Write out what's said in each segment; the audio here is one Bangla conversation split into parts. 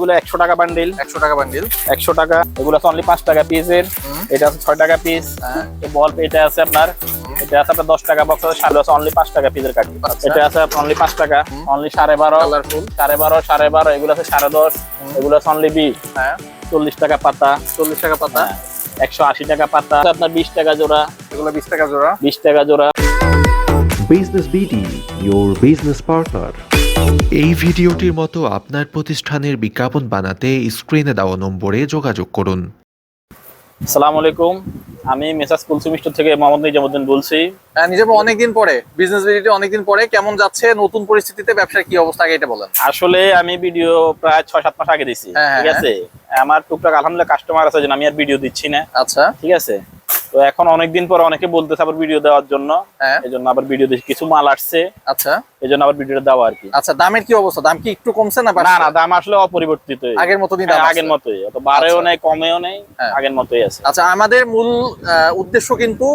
এগুলো একশো টাকা বান্ডিল একশো টাকা বান্ডিল একশো টাকা। এগুলো আছে অনলি পাঁচ টাকা পিসের এটা আছে ছয় টাকা পিস হ্যাঁ। বল এটা আছে আপনার এটা আছে আপনার দশ টাকা বক্স আছে সাড়ে আছে অনলি পাঁচ টাকা পিসের কাটি। এটা আছে আপনার অনলি পাঁচ টাকা অনলি সাড়ে বারো কালারফুল সাড়ে বারো সাড়ে বারো এগুলো আছে সাড়ে দশ এগুলো আছে অনলি বিশ। হ্যাঁ। চল্লিশ টাকা পাতা। চল্লিশ টাকা পাতা। একশো আশি টাকা পাতা। আপনার বিশ টাকা জোড়া। এগুলো বিশ টাকা জোড়া। বিশ টাকা জোড়া। Business BD your business partner এই ভিডিওটির মতো আপনার প্রতিষ্ঠানের বিজ্ঞাপন বানাতে স্ক্রিনে দেওয়া নম্বরে যোগাযোগ করুন। আসসালামু আলাইকুম। আমি মেসাজ কুলসু মিস্টার থেকে মোহাম্মদ নিজামুদ্দিন বলছি। হ্যাঁ, নিজে অনেকদিন পরে। বিজনেস ভিডিওটি অনেকদিন পরে। কেমন যাচ্ছে? নতুন পরিস্থিতিতে ব্যবসার কি অবস্থা? আগে এটা বলেন। আসলে আমি ভিডিও প্রায় ছয় সাত মাস আগে দিছি। হ্যাঁ, ঠিক হ্যাঁ, আছে আমার টুকটাক আলহামদুলিল্লাহ কাস্টমার আছে যেন আমি আর ভিডিও দিচ্ছি না। আচ্ছা। ঠিক আছে? তো এখন অনেকদিন পর অনেকে বলতেছে আবার ভিডিও দেওয়ার জন্য। হ্যাঁ। এই জন্য আবার ভিডিও দিচ্ছি কিছু মাল আসছে। আচ্ছা। এই জন্য আবার ভিডিওটা দেওয়া আর কি। আচ্ছা দামের কি অবস্থা? দাম কি একটু কমছে না না না দাম আসলে অপরিবর্তিত। আগের মতো দাম আগের মতোই। অত বাড়েও আচ্ছা। নেই কমেও নেই হ্যাঁ। আগের মতোই আছে। আচ্ছা আমাদের মূল আহ, উদ্দেশ্য কিন্তু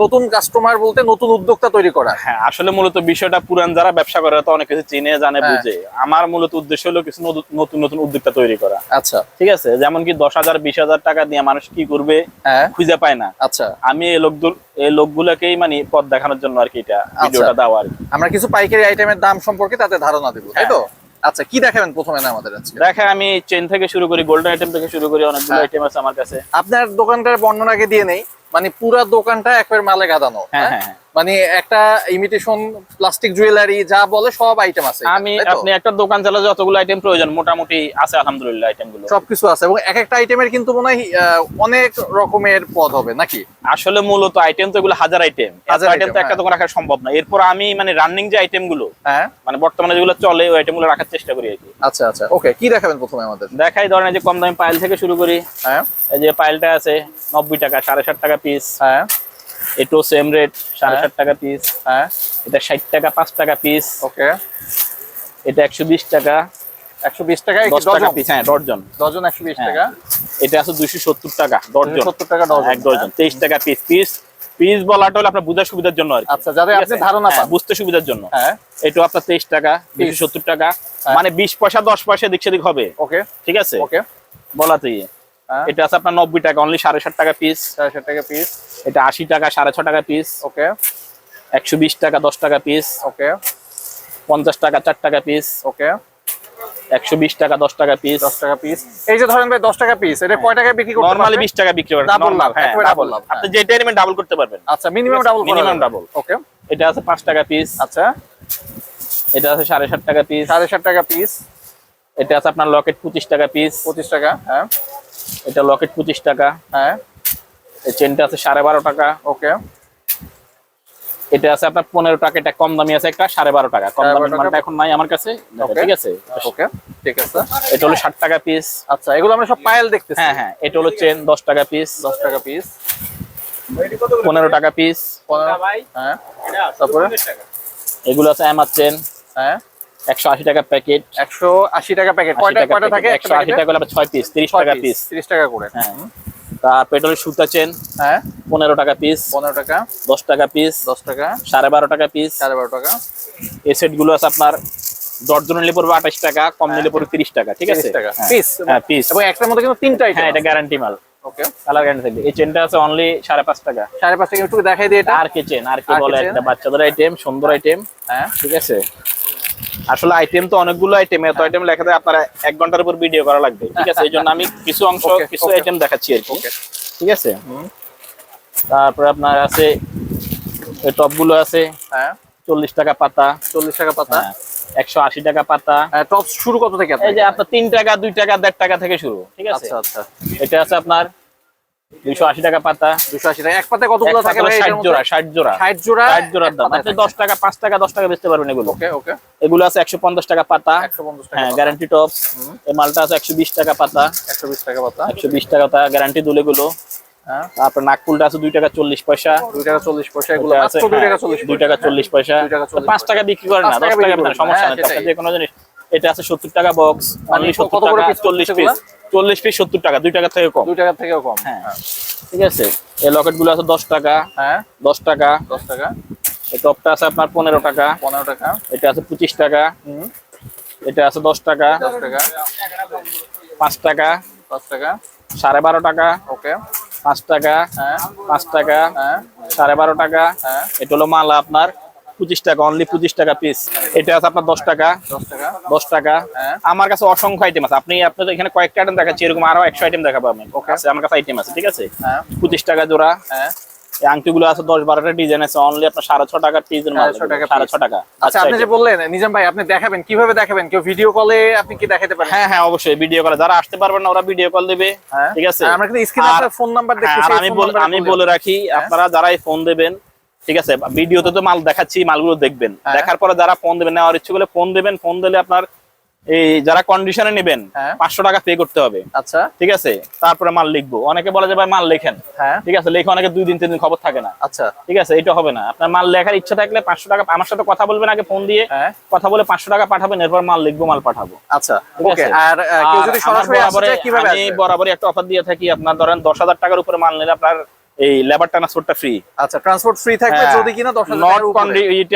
নতুন কাস্টমার বলতে নতুন উদ্যোক্তা তৈরি করা। হ্যাঁ আসলে মূলত বিষয়টা পুরান যারা ব্যবসা করে তো অনেক কিছু চিনে জানে হ্যাঁ। বুঝে। আমার মূলত উদ্দেশ্য হলো কিছু নতুন- নতুন উদ্যোক্তা তৈরি করা। আচ্ছা। ঠিক আছে? যেমন কি দশ হাজার বিশ হাজার টাকা দিয়ে মানুষ কি করবে হ্যাঁ। খুঁজে পায় না। আচ্ছা। আমি এই লোকগুলো এই লোকগুলোকেই মানে পথ দেখানোর জন্য আর কি এটা আচ্ছা। ভিডিওটা দেওয়া আর আমরা কিছু পাইকারি আইটেমের দাম সম্পর্কে তাতে ধারণা দেবো তাই তো? আচ্ছা কি দেখাবেন প্রথমে না আমাদের আজকে? দেখে আমি চেন থেকে শুরু করি গোল্ডেন আইটেম থেকে শুরু করি অনেকগুলো হ্যাঁ। আইটেম আছে আমার কাছে। আপনার দোকানটার বর্ণনা আগে দিয়ে নেই। মানে পুরা দোকানটা একবার মালে গাদানো হ্যাঁ, হ্যাঁ? মানে একটা ইমিটেশন প্লাস্টিক জুয়েলারি যা বলে সব আইটেম আছে আমি আপনি একটা দোকান চালালে যতগুলো আইটেম প্রয়োজন মোটামুটি আছে আলহামদুলিল্লাহ আইটেমগুলো সবকিছু আছে এবং এক একটা আইটেমের কিন্তু মনে হয় অনেক রকমের পদ হবে নাকি? আসলে মূলত আইটেম তো এগুলো হাজার আইটেম হাজার আইটেম তো একটা হ্যাঁ। দোকান রাখা সম্ভব না। এরপর আমি মানে রানিং যে আইটেমগুলো হ্যাঁ। মানে বর্তমানে যেগুলো চলে ওই আইটেমগুলো রাখার চেষ্টা করি আর কি। আচ্ছা আচ্ছা। ওকে কি দেখাবেন প্রথমে আমাদের? দেখাই ধরেন যে কম দামি পাইল থেকে শুরু করি। হ্যাঁ। এই যে পাইলটা আছে নব্বই টাকা সাড়ে ষাট টাকা পিস হ্যাঁ। এটো সেম রেট সাড়ে হ্যাঁ। ষাট টাকা পিস হ্যাঁ। এটা ষাট টাকা পাঁচ টাকা পিস ওকে। এটা একশো বিশ টাকা। একশো বিশ টাকা দশ টাকা পিস হ্যাঁ ডজন। ডজন একশো বিশ হ্যাঁ। টাকা। এটা আছে দুইশো সত্তর টাকা ডজন। সত্তর টাকা ডজন। এক ডজন। তেইশ টাকা পিস পিস পিস বলাটা হলে আপনার বুঝার সুবিধার জন্য আর আচ্ছা যাতে আপনি আছে? ধারণা হ্যাঁ, পান। বুঝতে সুবিধার জন্য। হ্যাঁ। এটা আপনার তেইশ টাকা দুইশো সত্তর টাকা। হ্যাঁ। মানে বিশ পয়সা দশ পয়সা দিক সেদিক হবে। ওকে। ঠিক আছে? ওকে। বলাতেই হ্যাঁ। এটা আছে আপনার নব্বই টাকা অনলি সাড়ে ষাট টাকা পিস চারশো টাকা পিস এটা আশি টাকা সাড়ে ছ টাকা পিস ওকে একশো বিশ টাকা দশ টাকা পিস ওকে পঞ্চাশ টাকা চার টাকা পিস ওকে একশো বিশ টাকা দশ টাকা পিস দশ টাকা পিস এই যে ধরেন ভাই দশ টাকা পিস এটা কয় টাকায় বিক্রি করতে নরমালি বিশ টাকা বিক্রি লাভ, হ্যাঁ ডাবল লাভ, আপনি যেটা নেবেন ডাবল করতে পারবেন। আচ্ছা minimum double minimum double okay এটা আছে পাঁচ টাকা পিস আচ্ছা। এটা আছে সাড়ে ষাট টাকা পিস সাড়ে ষাট টাকা পিস এটা আছে আপনার লকেট পঁচিশ টাকা পিস পঁচিশ টাকা হ্যাঁ। এটা লকেট পঁচিশ টাকা। হ্যাঁ। এই চেনটা আছে সাড়ে বারো টাকা ওকে এটা আছে আপনার পনেরো টাকা এটা কম দামি আছে একটা সাড়ে বারো টাকা। কম দামি মালটা এখন নাই আমার কাছে ঠিক আছে? ওকে ঠিক আছে। এটা হলো ষাট টাকা পিস আচ্ছা এগুলো আমরা সব পায়েল দেখতেছি। হ্যাঁ হ্যাঁ এটা হলো চেন দশ টাকা পিস দশ টাকা পিস পনেরো টাকা পিস হ্যাঁ তারপরে? এগুলো আছে আমার চেন হ্যাঁ। একশো আশি টাকা প্যাকেট একশো আশি টাকা প্যাকেট কয়টা কয়টা থাকে একশো আশি টাকা ছয় পিস তিরিশ টাকা পিস তিরিশ টাকা করে। হ্যাঁ। তার পেট্রোলের সুতা চেন হ্যাঁ। পনেরো টাকা পিস পনেরো টাকা। দশ টাকা পিস দশ টাকা। সাড়ে বারো টাকা পিস সাড়ে বারো টাকা। এই সেটগুলো আছে আপনার দশজন নিলে পড়বে আঠাশ টাকা কম নিলে পড়বে তিরিশ টাকা ঠিক আছে? টাকা হ্যাঁ। পিস হ্যাঁ পিস এবং একটার মধ্যে কিন্তু তিনটা হ্যাঁ এটা গ্যারান্টি মাল। ওকে কালার গ্যারান্টি থাকবে। এই চেনটা আছে অনলি সাড়ে পাঁচ টাকা। সাড়ে পাঁচ টাকা একটু দেখাই দিই এটা। আর কে চেন আর কি বলে একটা বাচ্চাদের আইটেম সুন্দর আইটেম হ্যাঁ। ঠিক আছে? আসলে আইটেম তো অনেকগুলো আইটেম এত আইটেম লেখা যায় আপনার এক ঘণ্টার উপর ভিডিও করা লাগবে। ঠিক আছে এই জন্য আমি কিছু অংশ কিছু আইটেম দেখাচ্ছি আর ঠিক আছে? তারপরে আপনার আছে এই টপগুলো আছে হ্যাঁ। চল্লিশ টাকা পাতা। চল্লিশ টাকা পাতা। হ্যাঁ, একশো আশি টাকা পাতা। টপ শুরু কত থেকে এই যে আপনার তিন টাকা দুই টাকা দেড় টাকা থেকে শুরু। ঠিক আছে? আচ্ছা আচ্ছা। এটা আছে আপনার দুইশো আশি টাকা পাতা। দুশো আশি টাকা। এক পাতায় কতগুলো থাকে ষাট জোড়া ষাট জোড়া। ষাট জোড়া ষাট জোড়ার দাম। আপনি দশ টাকা পাঁচ টাকা দশ টাকা বেচতে পারবেন এগুলো। ওকে ওকে। এগুলো আছে একশো পঞ্চাশ টাকা পাতা। হ্যাঁ গ্যারান্টি টপ এই মালটা আছে একশো বিশ টাকা পাতা। একশো বিশ টাকা পাতা। একশো বিশ টাকা পাতা গ্যারান্টি দুলে গুলো হ্যাঁ। তারপর নাকফুলটা আছে দুই টাকা চল্লিশ পয়সা। দুই টাকা চল্লিশ পয়সা এগুলো আছে দুই হ্যাঁ, টাকা চল্লিশ দুই টাকা চল্লিশ পয়সা পাঁচ টাকা বিক্রি করেন না দশ টাকা সমস্যা নেই যে কোনো জিনিস এটা আছে সত্তর টাকা বক্স মানে সত্তর টাকা চল্লিশ পিস চল্লিশ পিস সত্তর টাকা দুই টাকা থেকে কম। দুই টাকার থেকে কম। হ্যাঁ। ঠিক আছে এই লকেটগুলো আছে দশ টাকা হ্যাঁ। দশ টাকা। দশ টাকা। এই টপটা আছে আপনার পনেরো টাকা। পনেরো টাকা। এটা আছে পঁচিশ টাকা। এটা আছে দশ টাকা। দশ টাকা। পাঁচ টাকা। পাঁচ টাকা। সাড়ে বারো টাকা। ওকে। পাঁচ টাকা। হ্যাঁ। পাঁচ টাকা। হ্যাঁ। সাড়ে বারো টাকা। হ্যাঁ। এটা হলো মালা আপনার। পঁচিশ টাকা অনলি পঁচিশ টাকা পিস এটা আছে আপনার দশ টাকা। দশ টাকা। হ্যাঁ। আমার কাছে অসংখ্য আইটেম আছে। আপনি আপনার এখানে কয়েকটা আইটেম দেখাচ্ছি এরকম আরও একশো আইটেম দেখাবো আমি। আছে আমার কাছে আইটেম আছে ঠিক আছে? হ্যাঁ। পঁচিশ টাকা জোড়া। হ্যাঁ। এই আংটিগুলো আছে দশ বারোটা ডিজাইন আছে অনলি আপনার সাড়ে ছ টাকা পিসের মাল। 6.5 টাকা সাড়ে ছ টাকা। আচ্ছা আপনি যে বললেন নিজাম ভাই আপনি দেখাবেন কীভাবে দেখাবেন? কেউ ভিডিও কলে আপনি কি দেখাতে পারেন? হ্যাঁ হ্যাঁ অবশ্যই ভিডিও কল যারা আসতে পারবেন না ওরা ভিডিও কল দেবে ঠিক আছে? আমরা কিন্তু স্ক্রিনে আপনার ফোন নাম্বার আমি আমি বলে রাখি আপনারা যারাই ফোন দেবেন ঠিক আছে? ভিডিওতে তো মাল দেখাচ্ছি মালগুলো দেখবেন। হ্যাঁ। দেখার পরে যারা ফোন দেবেন নেওয়ার ইচ্ছে করলে ফোন দেবেন ফোন দিলে আপনার এই যারা কন্ডিশনে নেবেন হ্যাঁ। পাঁচশো টাকা পে করতে হবে। আচ্ছা। ঠিক আছে? তারপরে মাল লিখব। অনেকে বলে যে ভাই মাল লেখেন। হ্যাঁ। ঠিক আছে? লেখে অনেকে দুই দিন তিন দিন খবর থাকে না। আচ্ছা। ঠিক আছে? এটা হবে না। আপনার মাল লেখার ইচ্ছা থাকলে পাঁচশো টাকা আমার সাথে কথা বলবেন আগে ফোন দিয়ে। কথা বলে পাঁচশো টাকা পাঠাবেন এরপর মাল লিখব মাল পাঠাবো। আচ্ছা? আর আমি বরাবরই একটা অফার দিয়ে থাকি। আপনার ধরেন দশ হাজার টাকার উপরে মাল নিলে আপনার এই লেবার ট্রান্সপোর্টটা ফ্রি আচ্ছা ট্রান্সপোর্ট ফ্রি থাকবে যদি কিনা 10000 টাকা নট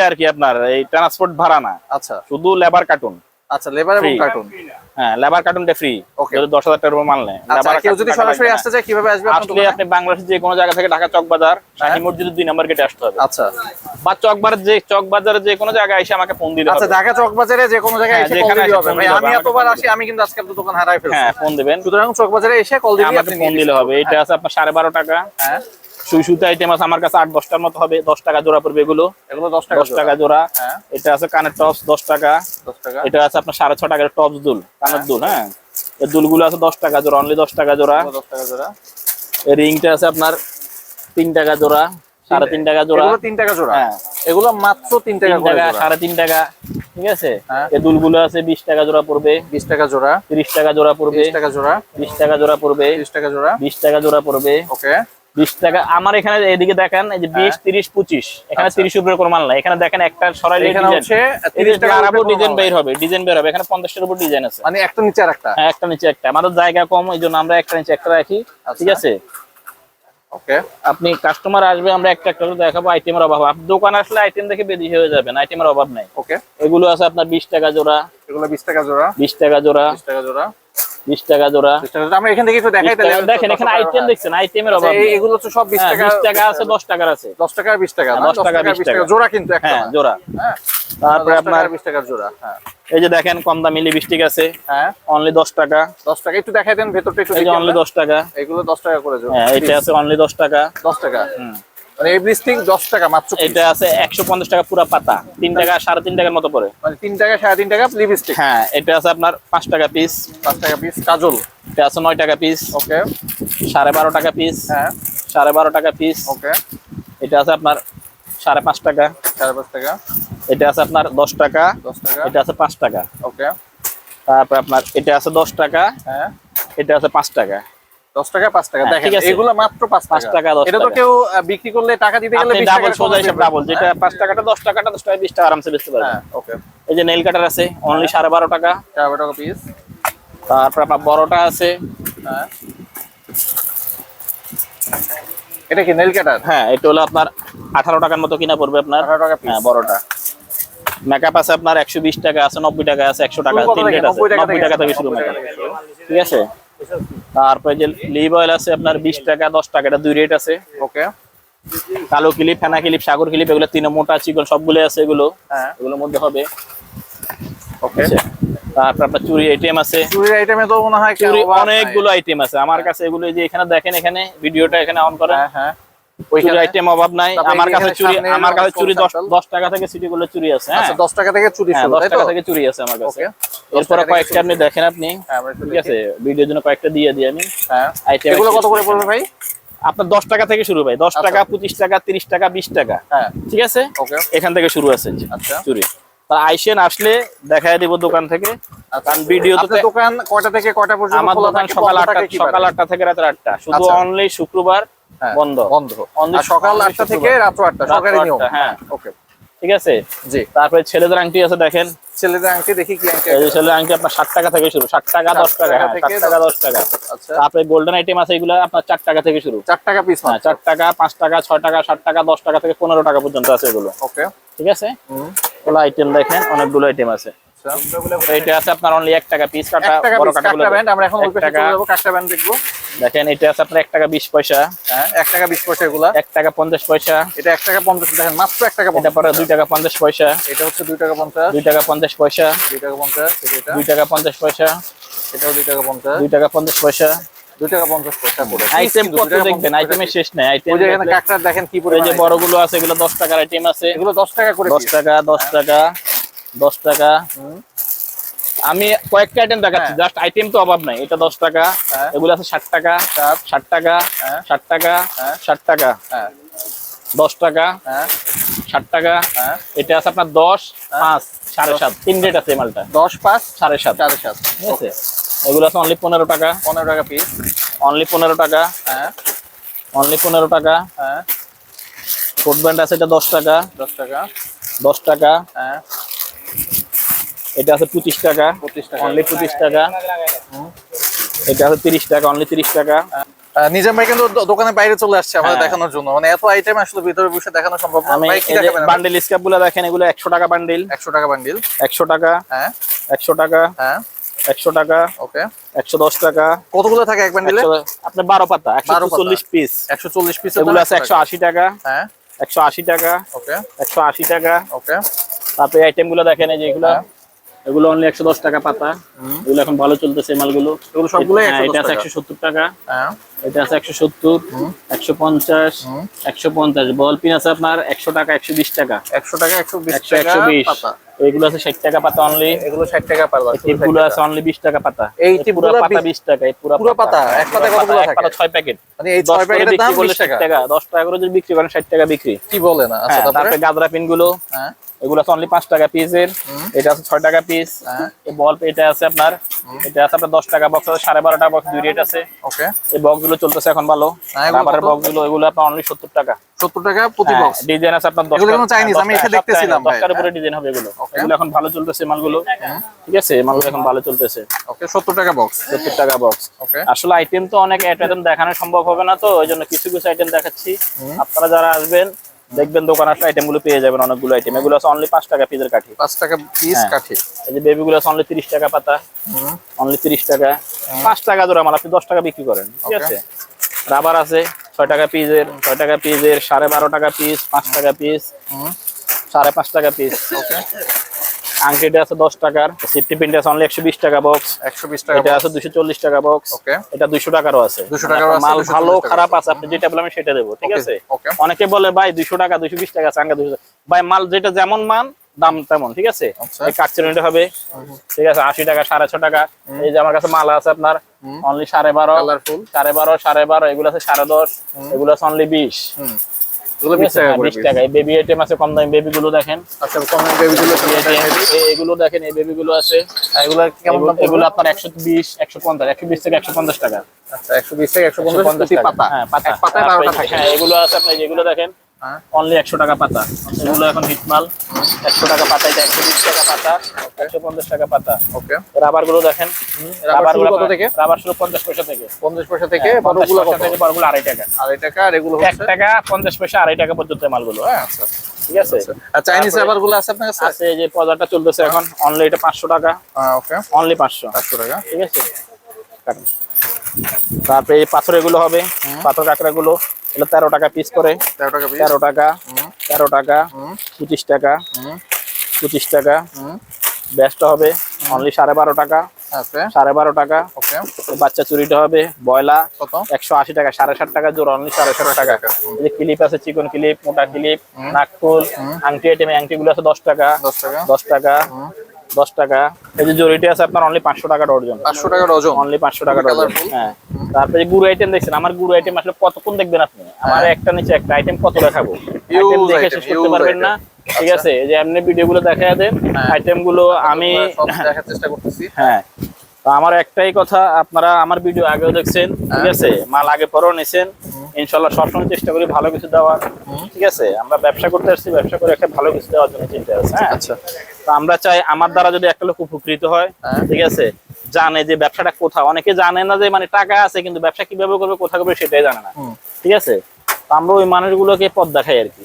আর কি আপনার এই ট্রান্সপোর্ট ভাড়া না। আচ্ছা। শুধু লেবার কার্টুন আচ্ছা লেবার এবং কার্টুন হ্যাঁ লেবার কার্টুনটা ফ্রি. যদি দশ হাজার টাকার উপর মাল নেয়। আচ্ছা কেউ যদি সরাসরি আসতে চায় কীভাবে আসবে আসলে? আপনি বাংলাদেশের যে কোনো জায়গা থেকে ঢাকা চক বাজার শাহী মসজিদের দুই নম্বর গেটে আসতে হবে। আচ্ছা। বা চক বাজার যে চক বাজারে যে কোনো জায়গায় এসে আমাকে ফোন দিতে আচ্ছা ঢাকা চক বাজারে যে কোনো জায়গায় হ্যাঁ, এসে যেখানে হবে। ভাই আমি এতবার আসি আমি কিন্তু আজকে আপনার দোকান হারাই ফেলছি। হ্যাঁ ফোন দিবেন। সুতরাং চক বাজারে এসে কল দিলে আপনি ফোন দিলে হবে। এটা আছে আপনার সাড়ে বারো টাকা। হ্যাঁ। সুই সুতা আইটেম আছে আমার কাছে আট দশটার মতো হবে। দশ টাকা জোড়া পড়বে এগুলো। এগুলো দশ টাকা দশ টাকা জোড়া। হ্যাঁ। এটা আছে কানের টপস দশ টাকা। দশ টাকা। এটা আছে আপনার সাড়ে ছ টাকার টপস দুল কানের দুল হ্যাঁ। এই দুলগুলো আছে দশ টাকা জোড়া অনলি দশ টাকা জোড়া। দশ টাকা জোড়া। এই রিংটা আছে আপনার তিন টাকা জোড়া সাড়ে তিন টাকা জোড়া। এগুলো তিন টাকা জোড়া? হ্যাঁ। এগুলো মাত্র তিন টাকা টাকা সাড়ে তিন টাকা ঠিক আছে? হ্যাঁ। এই দুলগুলো আছে বিশ টাকা জোড়া পড়বে। বিশ টাকা জোড়া। তিরিশ টাকা জোড়া পড়বে। বিশ টাকা জোড়া। বিশ টাকা জোড়া পড়বে। তিরিশ টাকা জোড়া। বিশ টাকা জোড়া পড়বে। ওকে বিশ টাকা। আমার এখানে এদিকে দেখেন এই যে বিশ হ্যাঁ। তিরিশ পঁচিশ। এখানে আচ্ছা। তিরিশ উপরে কোনো মাল নাই। এখানে দেখেন একটা সরাইলে এখানে ডিজাইন হচ্ছে তিরিশ টাকা আরও ডিজাইন বের হবে ডিজাইন বের হবে। এখানে পঞ্চাশটার উপর ডিজাইন আছে। মানে একটা নিচে একটা? হ্যাঁ একটা নিচে একটা। আমাদের জায়গা কম এই জন্য আমরা একটা নিচে একটা রাখি। ঠিক আচ্ছা। আছে? ওকে। আপনি কাস্টমার আসবে আমরা একটা একটা করে দেখাবো আইটেমের অভাব। আপনি দোকান আসলে আইটেম দেখে বেশি হয়ে যাবেন আইটেমের অভাব নাই। ওকে। এগুলো আছে আপনার বিশ টাকা জোড়া। এগুলো বিশ টাকা জোড়া। বিশ টাকা জোড়া। বিশ টাকা জোড়া। বিশ টাকা জোড়া। আমরা এখান থেকে একটু দেখাই তাহলে দেখেন এখানে আইটেম দেখছেন আইটেমের আচ্ছা, অভাব এগুলো তো সব বিশ হ্যাঁ, টাকা বিশ টাকা আছে দশ টাকার আছে। দশ টাকা বিশ টাকা। হ্যাঁ, না? দশ টাকা, বিশ টাকা। জোড়া কিন্তু একটা হ্যাঁ জোড়া। হ্যাঁ। তারপরে আপনার বিশ টাকার জোড়া হ্যাঁ। এই যে দেখেন কম দামি লিপস্টিক আছে। হ্যাঁ। অনলি দশ টাকা। দশ টাকা একটু দেখাই দেন ভেতরটা একটু দেখি অনলি আমরা। দশ টাকা। এগুলো দশ টাকা করে জোড়া। হ্যাঁ এটা আছে অনলি দশ টাকা। দশ টাকা। হুম। মানে লিপস্টিক দশ টাকা মাত্র এটা আছে একশো পঞ্চাশ টাকা পুরা পাতা। তিন টাকা সাড়ে তিন টাকার মতো পড়ে। মানে তিন টাকা সাড়ে তিন টাকা লিপস্টিক হ্যাঁ এটা আছে আপনার পাঁচ টাকা পিস পাঁচ টাকা পিস কাজল। এটা আছে নয় টাকা পিস ওকে সাড়ে বারো টাকা পিস হ্যাঁ। সাড়ে বারো টাকা পিস ওকে এটা আছে আপনার সাড়ে পাঁচ টাকা। সাড়ে পাঁচ টাকা। এটা আছে আপনার দশ টাকা। দশ টাকা। এটা আছে পাঁচ টাকা। ওকে তারপর আপনার এটা আছে দশ টাকা। হ্যাঁ। এটা আছে পাঁচ টাকা। দশ টাকা পাঁচ টাকা। হ্যাঁ, দেখেন এগুলো মাত্র পাঁচ পাঁচ টাকা। টাকা, দশ এটা তো কেউ বিক্রি করলে টাকা দিতে গেলে 20 টাকা সোজা হিসাব ডাবল যেটা পাঁচ টাকাটা দশ টাকাটা দশ টাকা বিশ টাকা আরামসে বেচতে পারবেন। হ্যাঁ ওকে এই যে নেল কাটার আছে অনলি সাড়ে বারো টাকা। চার টাকা পিস তারপর আপনার বড়টা আছে। হ্যাঁ। এটা কি নেল কাটার হ্যাঁ এটা হলো আপনার আঠারো টাকার মতো কিনা পড়বে আপনার। আঠারো টাকা পিস হ্যাঁ বড়টা। মেকআপ আছে আপনার একশো বিশ টাকা আছে নব্বই টাকা আছে একশো টাকা শুরু কত তিন? রেট আছে। 90 টাকা থেকে শুরু মেকআপ টাকা। ঠিক আছে? তারপরে যে লিভ অয়েল আছে আপনার বিশ টাকা দশ টাকা এটা দুই রেট আছে ওকে কালো ক্লিপ ফেনা ক্লিপ সাগর ক্লিপ এগুলো তিন মোটা চিকন সবগুলো আছে এগুলো হ্যাঁ। এগুলোর মধ্যে হবে ওকে আছে? তারপর আপনার চুরি আইটেম আছে। চুরির আইটেমে তো মনে হয়। অনেকগুলো আইটেম আছে। আমার কাছে এগুলো যে এখানে দেখেন এখানে ভিডিওটা এখানে অন করেন। হ্যাঁ হ্যাঁ। ওইখানে আইটেম অভাব নাই। আমার কাছে চুরি আমার কাছে চুরি দশ sample। দশ টাকা থেকে সিটি গুলো চুরি আছে হ্যাঁ। আচ্ছা দশ টাকা থেকে চুরি হ্যাঁ শুরু দশ তাই তো? টাকা থেকে চুরি আছে আমার কাছে। এরপরে কয়েকটা আপনি দেখেন আপনি। হ্যাঁ ঠিক আছে ভিডিওর জন্য কয়েকটা দিয়ে দিই আমি। হ্যাঁ। আইটেম এগুলো কত করে পড়বে ভাই? আপনার দশ টাকা থেকে শুরু ভাই। দশ আচ্ছা। টাকা পঁচিশ টাকা তিরিশ টাকা বিশ টাকা। হ্যাঁ। ঠিক আছে? এখান থেকে শুরু আছে আচ্ছা। চুরি। তা আইসেন আসলে দেখাই দিব দোকান থেকে। কারণ ভিডিও তো দোকান কয়টা থেকে কয়টা পর্যন্ত আমার দোকান সকাল আটটা? সকাল আটটা থেকে রাত আটটা। শুধু আচ্ছা। অনলি শুক্রবার হ্যাঁ, বন্ধ। বন্ধ। সকাল আটটা থেকে। রাত্র আটটা সরকারি নিয়ম। হ্যাঁ। ওকে ঠিক আছে? জি। তারপরে ছেলেদের আংটি আছে দেখেন। ছেলেদের আংটি দেখি কি আংটি এই ছেলেদের আংটি আপনার ষাট টাকা থেকে শুরু ষাট টাকা ষাট দশ টাকা টাকা হ্যাঁ থেকে ষাট টাকা দশ টাকা। আচ্ছা। তারপরে গোল্ডেন আইটেম আছে এগুলো আপনার চার টাকা থেকে শুরু। চার টাকা পিস মানে চার টাকা পাঁচ টাকা ছয় টাকা 7 টাকা দশ টাকা থেকে পনেরো টাকা পর্যন্ত আছে এগুলো। ওকে ঠিক আছে? ওলা আইটেম দেখেন অনেকগুলো আইটেম আছে। এটা আছে আপনার অনলি এক টাকা পিস কাটা বড় piece, ব্যান্ড আমরা এখন ওই পাশে টাকা। চলে ব্যান্ড দেখব। দেখেন এটা আছে আপনার এক টাকা বিশ পয়সা। হ্যাঁ এক টাকা বিশ পয়সা এগুলা। এক টাকা পঞ্চাশ পয়সা। এটা এক টাকা পঞ্চাশ দেখেন মাত্র এক টাকা এটা পরে দুই টাকা পঞ্চাশ পয়সা। এটা হচ্ছে দুই টাকা পঞ্চাশ। দুই টাকা পঞ্চাশ পয়সা। দুই টাকা পঞ্চাশ এই যে এটা। দুই টাকা পঞ্চাশ পয়সা। এটাও টাকা পঞ্চাশ। দুই টাকা পঞ্চাশ পয়সা। দুই টাকা পঞ্চাশ পয়সা করে আইটেম কত দেখবেন? আইটেমের শেষ নেই। আইটেম ওই যে এখানে কাঁকড়া দেখেন কি এই পরিমাণ। যে বড়গুলো আছে এগুলো দশ টাকার আইটেম আছে। এগুলো দশ টাকা করে দশ piece। টাকা দশ টাকা। দশ টাকা। আমি কয়েকটা আইটেম দেখাচ্ছি হ্যাঁ। জাস্ট আইটেম তো অভাব নাই এটা দশ টাকা হ্যাঁ। এগুলো আছে ষাট টাকা ষাট টাকা হ্যাঁ। ষাট টাকা হ্যাঁ। ষাট টাকা হ্যাঁ। দশ টাকা হ্যাঁ। ষাট টাকা হ্যাঁ। এটা আছে আপনার দশ পাঁচ সাড়ে সাত তিন রেট আছে মালটা। দশ পাঁচ সাড়ে সাত। সাড়ে সাত। ঠিক আছে? এগুলো আছে অনলি পনেরো টাকা। পনেরো টাকা পিস অনলি পনেরো টাকা। হ্যাঁ। অনলি পনেরো টাকা। হ্যাঁ। কোট ব্যান্ড আছে এটা দশ টাকা। দশ টাকা। দশ টাকা। হ্যাঁ। এটা আছে পঁচিশ টাকা। পঁচিশ টাকা। অনলি পঁচিশ টাকা। এটা আছে তিরিশ টাকা অনলি তিরিশ টাকা। ভাই কিন্তু দোকানের বাইরে চলে আসছে আমাদের হ্যাঁ। দেখানোর জন্য। মানে এত আইটেম আসলে ভিতরে বসে দেখানো সম্ভব না। আমি ভাই কি দেখাবেন বান্ডেলগুলো দেখেন এগুলো একশো টাকা বান্ডেল একশো টাকা বান্ডিল একশো টাকা। হ্যাঁ। একশো টাকা। হ্যাঁ। একশো টাকা। ওকে। একশো দশ টাকা। কতগুলো থাকে এক বান্ডিলে একশো- আপনার বারো পাতা একশো 12 পাতা। চল্লিশ পিস একশো চল্লিশ পিস এগুলো আছে একশো আশি টাকা। হ্যাঁ। একশো আশি টাকা। ওকে। একশো আশি টাকা। ওকে। তারপরে আইটেমগুলো দেখেন এই যে এগুলো অনলি একশো দশ টাকা পাতা। এগুলো এখন ভালো চলতেছে মালগুলো। এগুলো সবগুলোই হ্যাঁ, 110 এটা একশো সত্তর টাকা। হ্যাঁ। এটা আছে একশো সত্তর একশো পঞ্চাশ একশো পঞ্চাশ। বল পিন আছে আপনার একশো টাকা একশো বিশ টাকা। একশো টাকা একশো বিশ একশো একশো বিশ। এগুলো আছে ষাট টাকা পাতা অনলি এগুলো ষাট টাকা পার বার আছে অনলি বিশ টাকা পাতা। এই এই পুরো পাতা বিশ- বিশ টাকা এই পুরো পুরো পাতা? এক পাতায় কতগুলো থাকে? পাতা ছয় প্যাকেট। মানে এই ছয় করে বিক্রি করলে ষাট টাকা। টাকা দশ টাকা করে যদি বিক্রি করেন ষাট টাকা বিক্রি। কি বলে না আচ্ছা তারপরে? তারপরে গাদরা পিনগুলো এগুলো আছে অনলি পাঁচ টাকা পিসের এটা আছে ছয় টাকা পিস হ্যাঁ। এই বল এটা আছে আপনার এটা আছে আপনার দশ টাকা বক্স আছে সাড়ে বারো টাকা বক্স দুই রেট আছে। ওকে। এই বক্স গুলো চলতেছে এখন ভালো। হ্যাঁ, রাবারের বক্সগুলো বক্সগুলো এগুলো আপনার অনলি সত্তর টাকা। সত্তর টাকা প্রতি বক্স ডিজাইন আছে আপনার দশ এগুলো কোনো চাইনিজ আমি এসে দেখতেছিলাম ভাই। টাকার উপরে ডিজাইন হবে এগুলো। এগুলো এখন ভালো চলতেছে মালগুলো। ঠিক আছে? মালগুলো এখন ভালো চলতেছে। ওকে সত্তর টাকা বক্স সত্তর টাকা বক্স ওকে আসলে আইটেম তো অনেক আইটেম দেখানো সম্ভব হবে না তো ওই জন্য কিছু কিছু আইটেম দেখাচ্ছি। আপনারা যারা আসবেন দেখবেন দোকান আসলে আইটেমগুলো পেয়ে যাবেন অনেকগুলো আইটেম এগুলো আছে অনলি পাঁচ টাকা পিসের কাঠি। পাঁচ টাকা পিস হ্যাঁ। কাঠি। এই যে বেবি গুলো আছে অনলি তিরিশ টাকা পাতা। অনলি তিরিশ টাকা। পাঁচ টাকা জোড়া আমার আপনি দশ টাকা বিক্রি করেন ঠিক আছে? রাবার আছে ছয় টাকা পিসের ছয় টাকা পিসের সাড়ে বারো টাকা পিস পাঁচ টাকা পিস সাড়ে পাঁচ টাকা পিস আংটিটা আছে দশ টাকার সিফটি পিনটা আছে অনলি একশো বিশ টাকা বক্স একশো বিশ টাকা এটা আছে দুশো চল্লিশ টাকা বক্স ওকে। এটা দুইশো টাকারও আছে। 200 টাকারও আছে, মাল ভালো খারাপ আছে। আপনি যেটা বলবেন সেটা দেবো ঠিক আছে? অনেকে বলে ভাই দুইশো টাকা দুইশো বিশ টাকা চাঙ্গা দুশো ভাই মাল যেটা যেমন মান দাম তেমন ঠিক আছে? আচ্ছা। এই কাকচিরনিটা হবে ঠিক আছে? আশি টাকা সাড়ে ছ টাকা। এই যে আমার কাছে মাল আছে আপনার অনলি সাড়ে বারো কালারফুল সাড়ে বারো সাড়ে বারো এগুলো আছে সাড়ে দশ এগুলো আছে অনলি বিশ। এগুলো বিশ টাকা করে বিশ টাকা। এই বেবি আইটেম আছে কম দামি বেবি গুলো দেখেন। আচ্ছা কমেন্ট বেবিগুলো এই যে- এগুলো দেখেন এই বেবি গুলো আছে এগুলো কেমন দাম এগুলো আপনার একশো বিশ একশো পঞ্চাশ একশো বিশ থেকে একশো পঞ্চাশ টাকা। আচ্ছা একশো বিশ থেকে একশো পঞ্চাশ প্রতি পাতা। হ্যাঁ পাতা। পাতায় থাকে। হ্যাঁ এগুলো আছে আপনি যেগুলো দেখেন। হ্যাঁ অনলি একশো টাকা পাতা। এগুলো এখন হিটমাল একশো টাকা পাতা এটা একশো বিশ টাকা পাতা একশো পঞ্চাশ টাকা পাতা। ওকে রাবারগুলো দেখেন রাবার কত থেকে? রাবার শুরু পঞ্চাশ পয়সা থেকে। পঞ্চাশ পয়সা থেকে হ্যাঁ, পঞ্চাশ বড়গুলো কত? থেকে বড়গুলো আড়াই টাকা। আড়াই টাকা আর এগুলো এক টাকা পঞ্চাশ পয়সা আড়াই টাকা পর্যন্ত মালগুলো। হ্যাঁ আচ্ছা ঠিক আছে? আর চাইনিজ রাবারগুলো আছে আপনার কাছে? আছে যে পজাটা চলতেছে এখন অনলি এটা পাঁচশো টাকা। ওকে অনলি পাঁচশো। পাঁচশো টাকা। ঠিক আছে। তারপরে এই পাথর এগুলো হবে পাথর কাঁকড়া গুলো এগুলো তেরো টাকা পিস করে। তেরো টাকা তেরো টাকা পঁচিশ টাকা পঁচিশ টাকা। ব্যাসটা হবে অনলি সাড়ে বারো টাকা। সাড়ে বারো টাকা। বাচ্চা চুরিটা হবে বয়লা একশো আশি টাকা সাড়ে ষাট টাকা জোর অনলি সাড়ে ষাট টাকা। এই যে ক্লিপ আছে চিকন ক্লিপ মোটা ক্লিপ নাকফুল আংটি আইটেম আংটি গুলো আছে দশ টাকা। দশ টাকা। দশ টাকা। দশ টাকা। এই যে জরিটি আছে আপনার অনলি পাঁচশো টাকা ডর্জন পাঁচশো টাকা ডজন অনলি পাঁচশো টাকা ডজন হ্যাঁ। তারপরে গুরু আইটেম দেখছেন আমার গুরু আইটেম আসলে কতক্ষণ দেখবেন আপনি? আমার একটা নিচে একটা আইটেম কত দেখাবো? আইটেম দেখে শেষ করতে পারবেন না। ঠিক আছে? এই যে এমনি ভিডিও গুলো দেখা দেন হ্যাঁ। আইটেমগুলো আমি দেখার চেষ্টা করতেছি। হ্যাঁ। তো আমার একটাই কথা আপনারা আমার ভিডিও আগেও দেখছেন ঠিক হ্যাঁ। আছে মাল আগে পরেও নিছেন ইনশাল্লাহ সবসময় চেষ্টা করি ভালো কিছু দেওয়ার ঠিক আছে? আমরা ব্যবসা করতে আসছি ব্যবসা করে একটা ভালো কিছু দেওয়ার জন্য চিন্তা আছে হ্যাঁ? আচ্ছা। তো আমরা চাই আমার দ্বারা যদি একটা লোক উপকৃত হয় হ্যাঁ। ঠিক আছে? জানে যে ব্যবসাটা কোথাও অনেকে জানে না যে মানে টাকা আছে কিন্তু ব্যবসা কীভাবে করবে কোথা করবে সেটাই জানে না ঠিক আছে? আমরা ওই মানুষগুলোকে পথ দেখাই আর কি।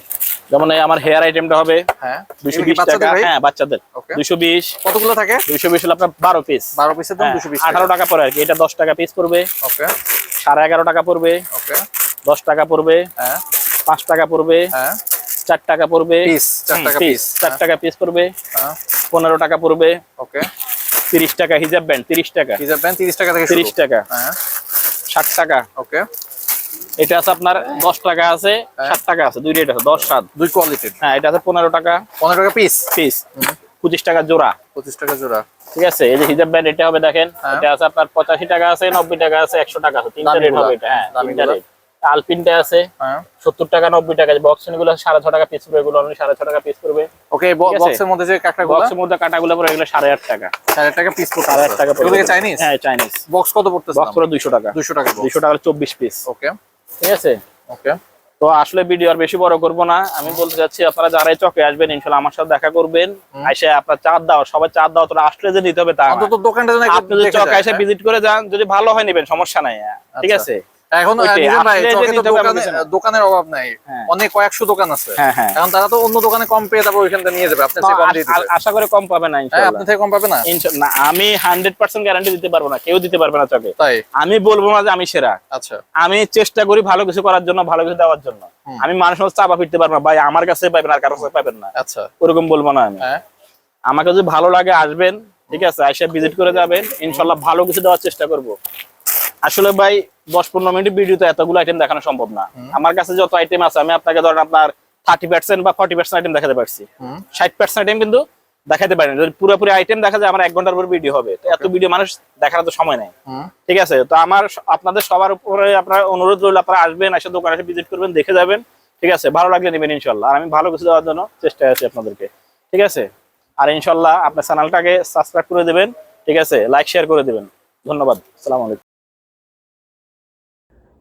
যেমন আমার হেয়ার আইটেমটা হবে হ্যাঁ। বিশ টাকা। হ্যাঁ বাচ্চাদের। বিশ। কতগুলো থাকে? দুইশো বিশ হলো আপনার বারো পিস বারো পিসের দাম দুশো বিশ আঠারো টাকা পড়ে আর কি। এটা দশ টাকা পিস পড়বে। ওকে। সাড়ে এগারো টাকা পড়বে। ওকে। দশ টাকা পড়বে। হ্যাঁ। পাঁচ টাকা পড়বে। হ্যাঁ। চার টাকা পড়বে। পিস চার টাকা পিস চার টাকা পিস পড়বে। হ্যাঁ। পনেরো টাকা পড়বে। ওকে। তিরিশ টাকা হিজাব ব্যান্ড তিরিশ টাকা। হিজাব প্যান্ট তিরিশ টাকা থেকে তিরিশ টাকা। হ্যাঁ। ষাট টাকা। ওকে। এটা আছে আপনার দশ টাকা আছে হ্যাঁ। টাকা আছে দুই রেট আছে দশ সাত। দুই কোয়ালিটির হ্যাঁ এটা আছে পনেরো টাকা। পনেরো টাকা পিস পিস পঁচিশ টাকা জোড়া। পঁচিশ টাকা জোড়া। ঠিক আছে এই যে হিজাব ব্যান্ড এটা হবে দেখেন হ্যাঁ। এটা আছে আপনার পঁচাশি টাকা আছে নব্বই টাকা আছে একশো টাকা আছে তিনটা রেট হবে এটা হ্যাঁ তিনটা রেট আলপিনটা আছে হ্যাঁ। সত্তর টাকা নব্বই টাকা বক্সগুলো সাড়ে ছ টাকা পিস পড়বে এগুলো only সাড়ে ছ টাকা পিস পড়বে। ওকে। বক্সের মধ্যে যে কাঁকড়াগুলো বক্সের মধ্যে কাটাগুলো পড়ে এগুলো সাড়ে আট টাকা। সাড়ে টাকা পিস পড়তে সাড়ে আট টাকা কি চাইনিজ হ্যাঁ চাইনিজ বক্স কত পড়তেছে বক্স পড়ে দুইশো টাকা। দুশো টাকা দুইশো টাকা চব্বিশ পিস ওকে ঠিক আছে? ওকে তো আসলে ভিডিও আর বেশি বড় করব না। আমি বলতে চাচ্ছি আপনারা যারাই চকে আসবেন ইনশাল্লাহ আমার সাথে দেখা করবেন। এসে আপনার চাঁদ দাও সবাই চাঁদ দাও তোরা আসলে যে নিতে হবে তা আপনি যদি চকে এসে হ্যাঁ? ভিজিট করে যান যদি ভালো হয় নেবেন সমস্যা নাই। ঠিক আচ্ছা। আছে? এখন দোকানের অভাব নাই। হ্যাঁ। অনেক কয়েকশো দোকান আছে। হ্যাঁ হ্যাঁ। এখন তারা তো অন্য দোকানে কম পেয়ে তারপর ওইখান থেকে নিয়ে যাবে। আপনি কম দিয়ে আশা করে কম পাবে না আপনি থেকে কম পাবে না? না, আমি হান্ড্রেড পার্সেন্ট গ্যারান্টি দিতে পারব না কেউ দিতে পারবে না চকে। তাই? আমি বলব না যে আমি সেরা। আচ্ছা। আমি চেষ্টা করি ভালো কিছু করার জন্য ভালো কিছু দেওয়ার জন্য। আমি মানুষের চাপা ফিরতে পারব না। ভাই আমার কাছে পাবেন আর কারও কাছে পাবেন না। আচ্ছা। ওরকম বলব না আমি। হ্যাঁ। আমাকে যদি ভালো লাগে আসবেন। ঠিক আছে এসে ভিজিট করে যাবেন। ইনশাল্লাহ ভালো কিছু দেওয়ার চেষ্টা করব। আসলে ভাই দশ পনেরো মিনিট ভিডিওতে এতগুলো আইটেম দেখানো সম্ভব না। আমার কাছে যত আইটেম আছে আমি আপনাকে ধরেন আপনার থার্টি পার্সেন্ট বা ফর্টি পার্সেন্ট আইটেম দেখাতে পারছি। ষাট পার্সেন্ট আইটেম কিন্তু দেখাতে পারেন। যদি পুরোপুরি আইটেম দেখা যায় আমার এক ঘণ্টার পর ভিডিও হবে। তো এত ভিডিও মানুষ দেখার তো সময় নেই। ঠিক আছে? তো আমার আপনাদের সবার উপরে আপনার অনুরোধ রইল আপনারা আসবেন এসে দোকানে এসে ভিজিট করবেন দেখে যাবেন। ঠিক আছে? ভালো লাগলে নেবেন ইনশাল্লাহ। আর আমি ভালো কিছু দেওয়ার জন্য চেষ্টায় আছি আপনাদেরকে। ঠিক আছে? আর ইনশাল্লাহ আপনার চ্যানেলটাকে সাবস্ক্রাইব করে দেবেন। ঠিক আছে? লাইক শেয়ার করে দেবেন। ধন্যবাদ। আসসালামু আলাইকুম।